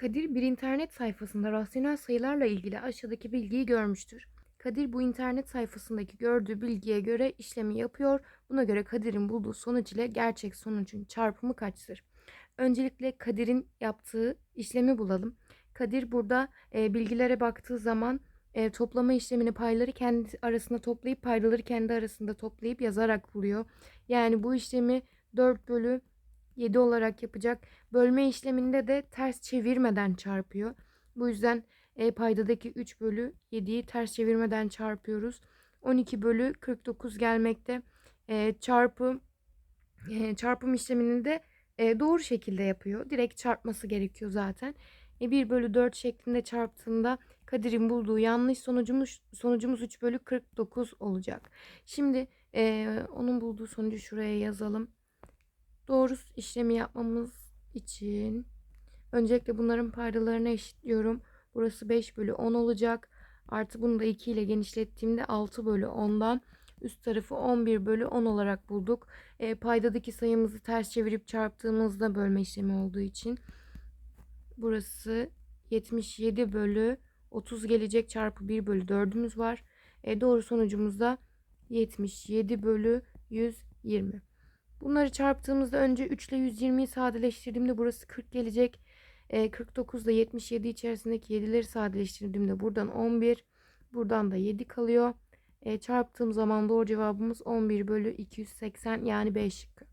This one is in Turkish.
Kadir bir internet sayfasında rasyonel sayılarla ilgili aşağıdaki bilgiyi görmüştür. Kadir bu internet sayfasındaki gördüğü bilgiye göre işlemi yapıyor. Buna göre Kadir'in bulduğu sonuç ile gerçek sonucun çarpımı kaçtır? Öncelikle Kadir'in yaptığı işlemi bulalım. Kadir burada e, bilgilere baktığı zaman e, toplama işlemini payları kendi arasında toplayıp paydaları kendi arasında toplayıp yazarak buluyor. Yani bu işlemi 4 bölü 7 olarak yapacak. Bölme işleminde de ters çevirmeden çarpıyor. Bu yüzden e, paydadaki 3 bölü 7'yi ters çevirmeden çarpıyoruz. 12 bölü 49 gelmekte. E, çarpı e, çarpım işlemini de e, doğru şekilde yapıyor. Direkt çarpması gerekiyor zaten. E, 1 bölü 4 şeklinde çarptığında Kadir'in bulduğu yanlış sonucumuz sonucumuz 3 bölü 49 olacak. Şimdi e, onun bulduğu sonucu şuraya yazalım. Doğru işlemi yapmamız için öncelikle bunların paydalarını eşitliyorum. Burası 5 bölü 10 olacak. Artı bunu da 2 ile genişlettiğimde 6 bölü 10'dan üst tarafı 11 bölü 10 olarak bulduk. E, paydadaki sayımızı ters çevirip çarptığımızda bölme işlemi olduğu için burası 77 bölü 30 gelecek çarpı 1 bölü 4'ümüz var. E, doğru sonucumuz da 77 bölü 120. Bunları çarptığımızda önce 3 ile 120'yi sadeleştirdiğimde burası 40 gelecek. E, 49 ile 77 içerisindeki 7'leri sadeleştirdiğimde buradan 11. Buradan da 7 kalıyor. E, çarptığım zaman doğru cevabımız 11 bölü 280 yani B şıkkı.